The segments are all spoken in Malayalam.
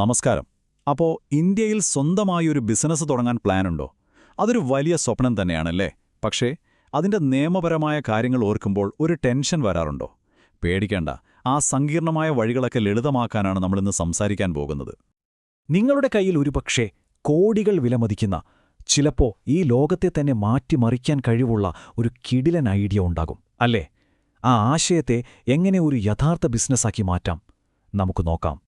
നമസ്കാരം. അപ്പോൾ ഇന്ത്യയിൽ സ്വന്തമായൊരു ബിസിനസ് തുടങ്ങാൻ പ്ലാനുണ്ടോ? അതൊരു വലിയ സ്വപ്നം തന്നെയാണല്ലേ? പക്ഷേ അതിന്റെ നിയമപരമായ കാര്യങ്ങൾ ഓർക്കുമ്പോൾ ഒരു ടെൻഷൻ വരാറുണ്ടോ? പേടിക്കേണ്ട. ആ സങ്കീർണമായ വഴികളൊക്കെ ലളിതമാക്കാനാണ് നമ്മളിന്ന് സംസാരിക്കാൻ പോകുന്നത്. നിങ്ങളുടെ കയ്യിൽ ഒരുപക്ഷെ കോടികൾ വിലമതിക്കുന്ന ചിലപ്പോ ഈ ലോകത്തെ തന്നെ മാറ്റിമറിക്കാൻ കഴിവുള്ള ഒരു കിടിലൻ ഐഡിയ ഉണ്ടാകും അല്ലേ? ആ ആശയത്തെ എങ്ങനെ ഒരു യഥാർത്ഥ ബിസിനസ്സാക്കി മാറ്റാം? നമുക്ക് നോക്കാം.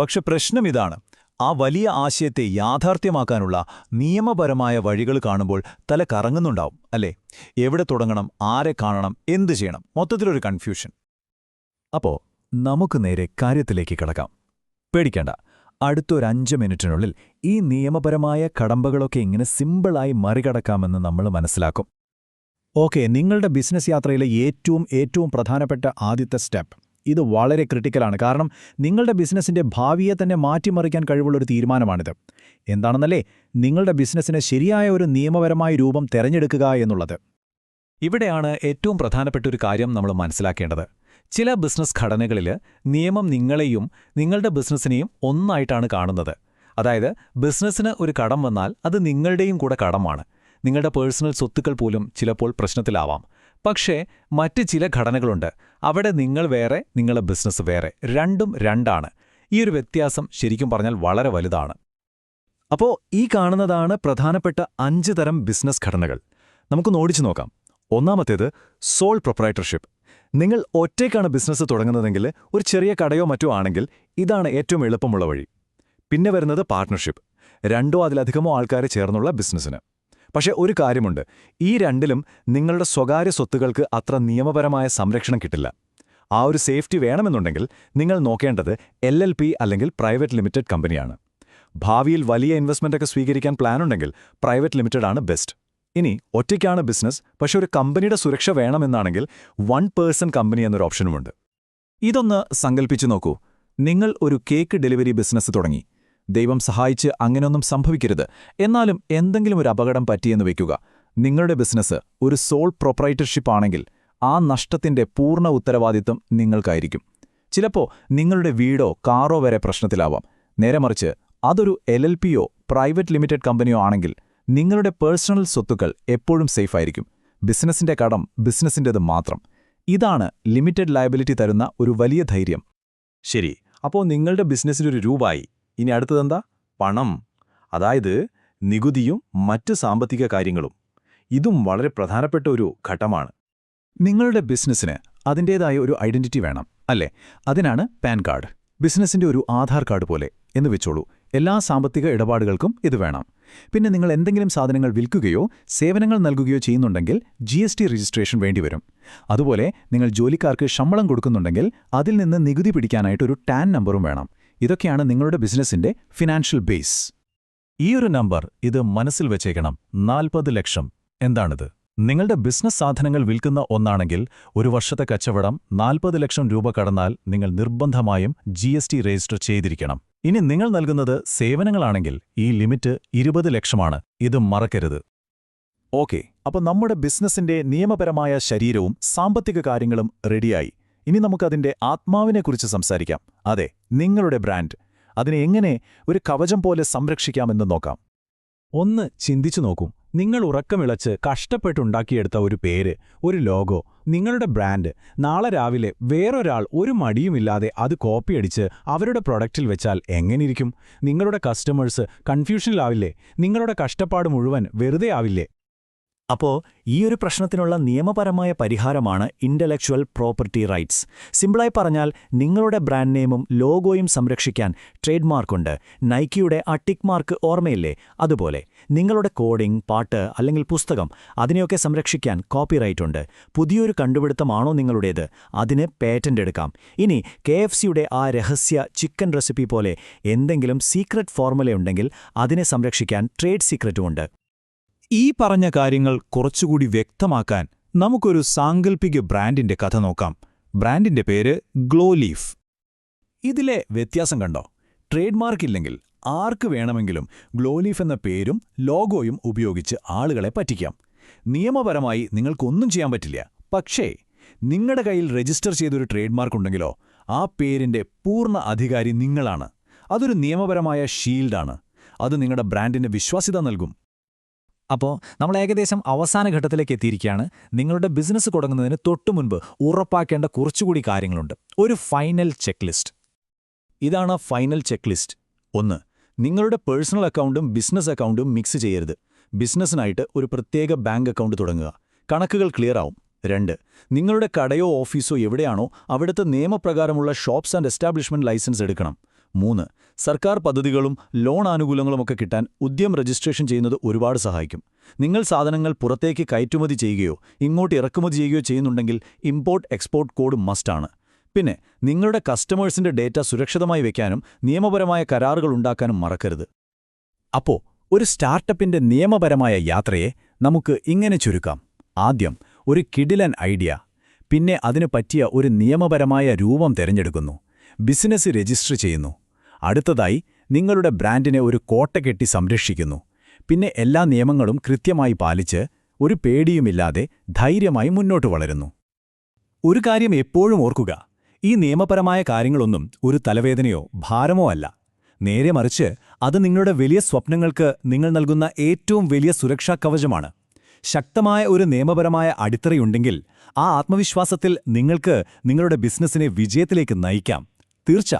പക്ഷെ പ്രശ്നം ഇതാണ്. ആ വലിയ ആശയത്തെ യാഥാർത്ഥ്യമാക്കാനുള്ള നിയമപരമായ വഴികൾ കാണുമ്പോൾ തല കറങ്ങുന്നുണ്ടാവും അല്ലേ? എവിടെ തുടങ്ങണം ആരെ കാണണം എന്ത് ചെയ്യണം? മൊത്തത്തിലൊരു കൺഫ്യൂഷൻ. അപ്പോ നമുക്ക് നേരെ കാര്യത്തിലേക്ക് കിടക്കാം. പേടിക്കേണ്ട. അടുത്തൊരു അഞ്ച് മിനിറ്റിനുള്ളിൽ ഈ നിയമപരമായ കടമ്പകളൊക്കെ ഇങ്ങനെ സിമ്പിളായി മറികടക്കാമെന്ന് നമ്മൾ മനസ്സിലാക്കും. ഓക്കെ നിങ്ങളുടെ ബിസിനസ് യാത്രയിലെ ഏറ്റവും ഏറ്റവും പ്രധാനപ്പെട്ട ആദ്യത്തെ സ്റ്റെപ്പ്. ഇത് വളരെ ക്രിട്ടിക്കലാണ് കാരണം നിങ്ങളുടെ ബിസിനസ്സിന്റെ ഭാവിയെ തന്നെ മാറ്റിമറിക്കാൻ കഴിവുള്ളൊരു തീരുമാനമാണിത്. എന്താണെന്നല്ലേ? നിങ്ങളുടെ ബിസിനസ്സിന് ശരിയായ ഒരു നിയമപരമായ രൂപം തിരഞ്ഞെടുക്കുക എന്നുള്ളത്. ഇവിടെയാണ് ഏറ്റവും പ്രധാനപ്പെട്ട ഒരു കാര്യം നമ്മൾ മനസ്സിലാക്കേണ്ടത്. ചില ബിസിനസ് ഘടനകളിൽ നിയമം നിങ്ങളെയും നിങ്ങളുടെ ബിസിനസ്സിനെയും ഒന്നായിട്ടാണ് കാണുന്നത്. അതായത് ബിസിനസ്സിന് ഒരു കടം വന്നാൽ അത് നിങ്ങളുടെയും കൂടെ കടമാണ്. നിങ്ങളുടെ പേഴ്സണൽ സ്വത്തുക്കൾ പോലും ചിലപ്പോൾ പ്രശ്നത്തിലാവാം. പക്ഷേ മറ്റ് ചില ഘടനകളുണ്ട്. അവിടെ നിങ്ങൾ വേറെ നിങ്ങളുടെ ബിസിനസ് വേറെ. രണ്ടും രണ്ടാണ്. ഈ ഒരു വ്യത്യാസം ശരിക്കും പറഞ്ഞാൽ വളരെ വലുതാണ്. അപ്പോ ഈ കാണുന്നതാണ് പ്രധാനപ്പെട്ട അഞ്ച് തരം ബിസിനസ് ഘടനകൾ. നമുക്കൊന്ന് ഓടിച്ചു നോക്കാം. ഒന്നാമത്തേത് സോൾ പ്രൊപ്രൈറ്റർഷിപ്പ് നിങ്ങൾ ഒറ്റയ്ക്കാണ് ബിസിനസ് തുടങ്ങുന്നതെങ്കിൽ ഒരു ചെറിയ കടയോ മറ്റോ ആണെങ്കിൽ ഇതാണ് ഏറ്റവും എളുപ്പമുള്ള വഴി. പിന്നെ വരുന്നത് പാർട്ട്ണർഷിപ്പ് രണ്ടോ അതിലധികമോ ആൾക്കാരെ ചേർന്നുള്ള ബിസിനസ്സിന് പക്ഷേ ഒരു കാര്യമുണ്ട്. ഈ രണ്ടിലും നിങ്ങളുടെ സ്വകാര്യ സ്വത്തുകൾക്ക് അത്ര നിയമപരമായ സംരക്ഷണം കിട്ടില്ല. ആ ഒരു സേഫ്റ്റി വേണമെന്നുണ്ടെങ്കിൽ നിങ്ങൾ നോക്കേണ്ടത് എൽ അല്ലെങ്കിൽ പ്രൈവറ്റ് ലിമിറ്റഡ് കമ്പനിയാണ്. ഭാവിയിൽ വലിയ ഇൻവെസ്റ്റ്മെന്റൊക്കെ സ്വീകരിക്കാൻ പ്ലാനുണ്ടെങ്കിൽ പ്രൈവറ്റ് ലിമിറ്റഡ് ആണ് ബെസ്റ്റ് ഇനി ഒറ്റയ്ക്കാണ് ബിസിനസ് പക്ഷെ ഒരു കമ്പനിയുടെ സുരക്ഷ വേണമെന്നാണെങ്കിൽ വൺ പേഴ്സൺ കമ്പനി എന്നൊരു ഓപ്ഷനുമുണ്ട് ഇതൊന്ന് സങ്കല്പിച്ചു നോക്കൂ. നിങ്ങൾ ഒരു കേക്ക് ഡെലിവറി ബിസിനസ് തുടങ്ങി. ദൈവം സഹായിച്ച് അങ്ങനെയൊന്നും സംഭവിക്കരുത്. എന്നാലും എന്തെങ്കിലും ഒരു അപകടം പറ്റിയെന്ന് വയ്ക്കുക. നിങ്ങളുടെ ബിസിനസ് ഒരു സോൾ പ്രൊപ്പറൈറ്റർഷിപ്പ് ആണെങ്കിൽ ആ നഷ്ടത്തിന്റെ പൂർണ ഉത്തരവാദിത്വം നിങ്ങൾക്കായിരിക്കും. ചിലപ്പോൾ നിങ്ങളുടെ വീടോ കാറോ വരെ പ്രശ്നത്തിലാവാം. നേരെ മറിച്ച് അതൊരു എൽ എൽ പിയോ പ്രൈവറ്റ് ലിമിറ്റഡ് കമ്പനിയോ ആണെങ്കിൽ നിങ്ങളുടെ പേഴ്സണൽ സ്വത്തുക്കൾ എപ്പോഴും സേഫായിരിക്കും ബിസിനസിന്റെ കടം ബിസിനസിന്റെത് മാത്രം. ഇതാണ് ലിമിറ്റഡ് ലയബിലിറ്റി തരുന്ന ഒരു വലിയ ധൈര്യം. ശരി അപ്പോൾ നിങ്ങളുടെ ബിസിനസ്സിനൊരു രൂപമായി ഇനി അടുത്തതെന്താ? പണം. അതായത് നികുതിയും മറ്റ് സാമ്പത്തിക കാര്യങ്ങളും. ഇതും വളരെ പ്രധാനപ്പെട്ട ഒരു ഘട്ടമാണ്. നിങ്ങളുടെ ബിസിനസ്സിന് അതിന്റേതായ ഒരു ഐഡന്റിറ്റി വേണം അല്ലേ? അതിനാണ് പാൻ കാർഡ്. ബിസിനസ്സിന്റെ ഒരു ആധാർ കാർഡ് പോലെ എന്ന് വെച്ചോളൂ. എല്ലാ സാമ്പത്തിക ഇടപാടുകൾക്കും ഇത് വേണം. പിന്നെ നിങ്ങൾ എന്തെങ്കിലും സാധനങ്ങൾ വിൽക്കുകയോ സേവനങ്ങൾ നൽകുകയോ ചെയ്യുന്നുണ്ടെങ്കിൽ ജി എസ് ടി രജിസ്ട്രേഷൻ വേണ്ടിവരും അതുപോലെ നിങ്ങൾ ജോലിക്കാർക്ക് ശമ്പളം കൊടുക്കുന്നുണ്ടെങ്കിൽ അതിൽ നിന്ന് നികുതി പിടിക്കാനായിട്ട് ഒരു ടാൻ നമ്പറും വേണം. ഇതൊക്കെയാണ് നിങ്ങളുടെ ബിസിനസിന്റെ ഫിനാൻഷ്യൽ ബേസ്. ഈ ഒരു നമ്പർ ഇത് മനസ്സിൽ വെച്ചേക്കണം. നാൽപ്പത് ലക്ഷം. എന്താണിത്? നിങ്ങളുടെ ബിസിനസ് സാധനങ്ങൾ വിൽക്കുന്ന ഒന്നാണെങ്കിൽ ഒരു വർഷത്തെ കച്ചവടം നാൽപ്പത് ലക്ഷം രൂപ കടന്നാൽ നിങ്ങൾ നിർബന്ധമായും ജി രജിസ്റ്റർ ചെയ്തിരിക്കണം. ഇനി നിങ്ങൾ നൽകുന്നത് സേവനങ്ങളാണെങ്കിൽ ഈ ലിമിറ്റ് ഇരുപത് ലക്ഷമാണ്. ഇത് മറക്കരുത്. ഓക്കെ. അപ്പോൾ നമ്മുടെ ബിസിനസിന്റെ നിയമപരമായ ശരീരവും സാമ്പത്തിക കാര്യങ്ങളും റെഡിയായി. ഇനി നമുക്കതിന്റെ ആത്മാവിനെക്കുറിച്ച് സംസാരിക്കാം. അതെ നിങ്ങളുടെ ബ്രാൻഡ്. അതിനെ എങ്ങനെ ഒരു കവചം പോലെ സംരക്ഷിക്കാമെന്ന് നോക്കാം. ഒന്ന് ചിന്തിച്ചു നോക്കൂ. നിങ്ങൾ ഉറക്കമിളച്ച് കഷ്ടപ്പെട്ടുണ്ടാക്കിയെടുത്ത ഒരു പേര് ഒരു ലോഗോ നിങ്ങളുടെ ബ്രാൻഡ്. നാളെ രാവിലെ വേറൊരാൾ ഒരു മടിയുമില്ലാതെ അത് കോപ്പിയടിച്ച് അവരുടെ പ്രൊഡക്റ്റിൽ വെച്ചാൽ എങ്ങനെയിരിക്കും? നിങ്ങളുടെ കസ്റ്റമേഴ്സ് കൺഫ്യൂഷനിലാവില്ലേ? നിങ്ങളുടെ കഷ്ടപ്പാട് മുഴുവൻ വെറുതെ ആവില്ലേ അപ്പോ ഈ ഒരു പ്രശ്നത്തിനുള്ള നിയമപരമായ പരിഹാരമാണ് ഇന്റലക്ച്വൽ പ്രോപ്പർട്ടി റൈറ്റ്സ് സിമ്പിളായി പറഞ്ഞാൽ നിങ്ങളുടെ ബ്രാൻഡ് നെയിമും ലോഗോയും സംരക്ഷിക്കാൻ ട്രേഡ് മാർക്കുണ്ട് നൈക്കിയുടെ ആ ടിക് മാർക്ക് ഓർമ്മയില്ലേ? അതുപോലെ നിങ്ങളുടെ കോഡിംഗ് പാട്ട് അല്ലെങ്കിൽ പുസ്തകം അതിനെയൊക്കെ സംരക്ഷിക്കാൻ കോപ്പിറൈറ്റ് ഉണ്ട്. പുതിയൊരു കണ്ടുപിടുത്തമാണോ നിങ്ങളുടേത്? അതിന് പേറ്റന്റ് എടുക്കാം. ഇനി കെ ആ രഹസ്യ ചിക്കൻ റെസിപ്പി പോലെ എന്തെങ്കിലും സീക്രട്ട് ഫോർമുലയുണ്ടെങ്കിൽ അതിനെ സംരക്ഷിക്കാൻ ട്രേഡ് സീക്രറ്റുമുണ്ട് ഈ പറഞ്ഞ കാര്യങ്ങൾ കുറച്ചുകൂടി വ്യക്തമാക്കാൻ നമുക്കൊരു സാങ്കൽപ്പിക ബ്രാൻഡിന്റെ കഥ നോക്കാം. ബ്രാൻഡിന്റെ പേര് ഗ്ലോ ലീഫ് ഇതിലെ വ്യത്യാസം കണ്ടോ? ട്രേഡ് മാർക്ക് ഇല്ലെങ്കിൽ ആർക്ക് വേണമെങ്കിലും ഗ്ലോലീഫ് എന്ന പേരും ലോഗോയും ഉപയോഗിച്ച് ആളുകളെ പറ്റിക്കാം. നിയമപരമായി നിങ്ങൾക്കൊന്നും ചെയ്യാൻ പറ്റില്ല. പക്ഷേ നിങ്ങളുടെ കയ്യിൽ രജിസ്റ്റർ ചെയ്തൊരു ട്രേഡ് മാർക്ക് ഉണ്ടെങ്കിലോ ആ പേരിന്റെ പൂർണ അധികാരി നിങ്ങളാണ്. അതൊരു നിയമപരമായ ഷീൽഡാണ്. അത് നിങ്ങളുടെ ബ്രാൻഡിന് വിശ്വാസ്യത നൽകും. അപ്പോൾ നമ്മൾ ഏകദേശം അവസാന ഘട്ടത്തിലേക്ക് എത്തിയിരിക്കുകയാണ്. നിങ്ങളുടെ ബിസിനസ് തുടങ്ങുന്നതിന് തൊട്ടുമുൻപ് ഉറപ്പാക്കേണ്ട കുറച്ചുകൂടി കാര്യങ്ങളുണ്ട്. ഒരു ഫൈനൽ ചെക്ക് ലിസ്റ്റ് ഇതാണ് ഫൈനൽ ചെക്ക് ലിസ്റ്റ് ഒന്ന് നിങ്ങളുടെ പേഴ്സണൽ അക്കൗണ്ടും ബിസിനസ് അക്കൗണ്ടും മിക്സ് ചെയ്യരുത്. ബിസിനസ്സിനായിട്ട് ഒരു പ്രത്യേക ബാങ്ക് അക്കൗണ്ട് തുടങ്ങുക. കണക്കുകൾ ക്ലിയർ ആവും. രണ്ട് നിങ്ങളുടെ കടയോ ഓഫീസോ എവിടെയാണോ അവിടുത്തെ നിയമപ്രകാരമുള്ള ഷോപ്സ് ആൻഡ് എസ്റ്റാബ്ലിഷ്മെന്റ് ലൈസൻസ് എടുക്കണം. മൂന്ന് സർക്കാർ പദ്ധതികളും ലോൺ ആനുകൂല്യങ്ങളുമൊക്കെ കിട്ടാൻ ഉദ്യം രജിസ്ട്രേഷൻ ചെയ്യുന്നത് ഒരുപാട് സഹായിക്കും. നിങ്ങൾ സാധനങ്ങൾ പുറത്തേക്ക് കയറ്റുമതി ചെയ്യുകയോ ഇങ്ങോട്ട് ഇറക്കുമതി ചെയ്യുകയോ ചെയ്യുന്നുണ്ടെങ്കിൽ ഇമ്പോർട്ട് എക്സ്പോർട്ട് കോഡ് മസ്റ്റാണ് പിന്നെ നിങ്ങളുടെ കസ്റ്റമേഴ്സിന്റെ ഡേറ്റ സുരക്ഷിതമായി വയ്ക്കാനും നിയമപരമായ കരാറുകൾ ഉണ്ടാക്കാനും മറക്കരുത്. അപ്പോ ഒരു സ്റ്റാർട്ടപ്പിന്റെ നിയമപരമായ യാത്രയെ നമുക്ക് ഇങ്ങനെ ചുരുക്കാം. ആദ്യം ഒരു കിടിലൻ ഐഡിയ. പിന്നെ അതിനു പറ്റിയ ഒരു നിയമപരമായ രൂപം തിരഞ്ഞെടുക്കുന്നു. ബിസിനസ് രജിസ്റ്റർ ചെയ്യുന്നു. അടുത്തതായി നിങ്ങളുടെ ബ്രാൻഡിനെ ഒരു കോട്ട കെട്ടി സംരക്ഷിക്കുന്നു. പിന്നെ എല്ലാ നിയമങ്ങളും കൃത്യമായി പാലിച്ച് ഒരു പേടിയുമില്ലാതെ ധൈര്യമായി മുന്നോട്ട് വളരുന്നു. ഒരു കാര്യം എപ്പോഴും ഓർക്കുക. ഈ നിയമപരമായ കാര്യങ്ങളൊന്നും ഒരു തലവേദനയോ ഭാരമോ അല്ല. നേരെ മറിച്ച് അത് നിങ്ങളുടെ വലിയ സ്വപ്നങ്ങൾക്ക് നിങ്ങൾ നൽകുന്ന ഏറ്റവും വലിയ സുരക്ഷാ കവചമാണ്. ശക്തമായ ഒരു നിയമപരമായ അടിത്തറയുണ്ടെങ്കിൽ ആ ആത്മവിശ്വാസത്തിൽ നിങ്ങൾക്ക് നിങ്ങളുടെ ബിസിനസ്സിനെ വിജയത്തിലേക്ക് നയിക്കാം. തീർച്ച.